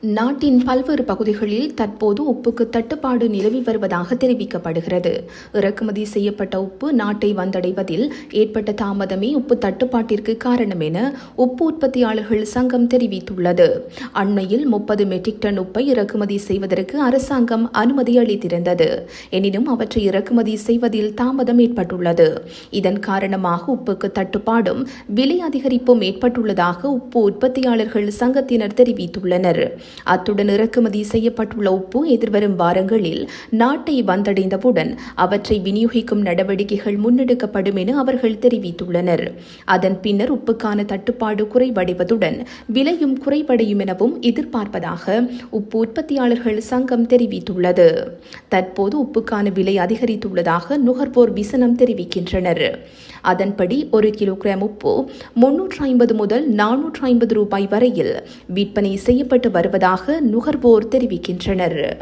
நாட்டின் பல்வேறு பகுதிகளில் தற்போது உப்புக்கு தட்டுப்பாடு நிலவி வருவதாக தெரிவிக்கப்படுகிறது. இறக்குமதி செய்யப்பட்ட உப்பு நாட்டை வந்தடைவதில் ஏற்பட்ட தாமதமே உப்பு தட்டுப்பாட்டிற்கு காரணம் என உப்பு உற்பத்தியாளர்கள் சங்கம் தெரிவித்துள்ளது. அண்மையில் முப்பது மெட்ரிக் டன் உப்பை இறக்குமதி செய்வதற்கு அரசாங்கம் அனுமதி அளித்திருந்தது. எனினும் அவற்றை இறக்குமதி செய்வதில் தாமதம் ஏற்பட்டுள்ளது. இதன் காரணமாக உப்புக்கு தட்டுப்பாடும் விலை அதிகரிப்பும் ஏற்பட்டுள்ளதாக உப்பு உற்பத்தியாளர்கள் சங்கத்தினர் தெரிவித்துள்ளனர். அத்துடன் இறக்குமதி செய்யப்பட்டுள்ள உப்பு எதிர்வரும் வாரங்களில் நாட்டை வந்தடைந்தவுடன் அவற்றை விநியோகிக்கும் நடவடிக்கைகள் முன்னெடுக்கப்படும் என அவர்கள் தெரிவித்துள்ளனர். அதன் பின்னர் உப்புக்கான தட்டுப்பாடு குறைவடைவதுடன் விலையும் குறைவடையும் எனவும் எதிர்பார்ப்பதாக உப்பு உற்பத்தியாளர்கள் சங்கம் தெரிவித்துள்ளது. தற்போது உப்புக்கான விலை அதிகரித்துள்ளதாக நுகர்வோர் விசனம் தெரிவிக்கின்றனர். அதன்படி ஒரு கிலோகிராம் உப்பு முன்னூற்று ஐம்பது முதல் நானூற்று ஐம்பது ரூபாய் வரையில் விற்பனை செய்யப்பட்டு இருப்பதாக நுகர்வோர் தெரிவிக்கின்றனர்.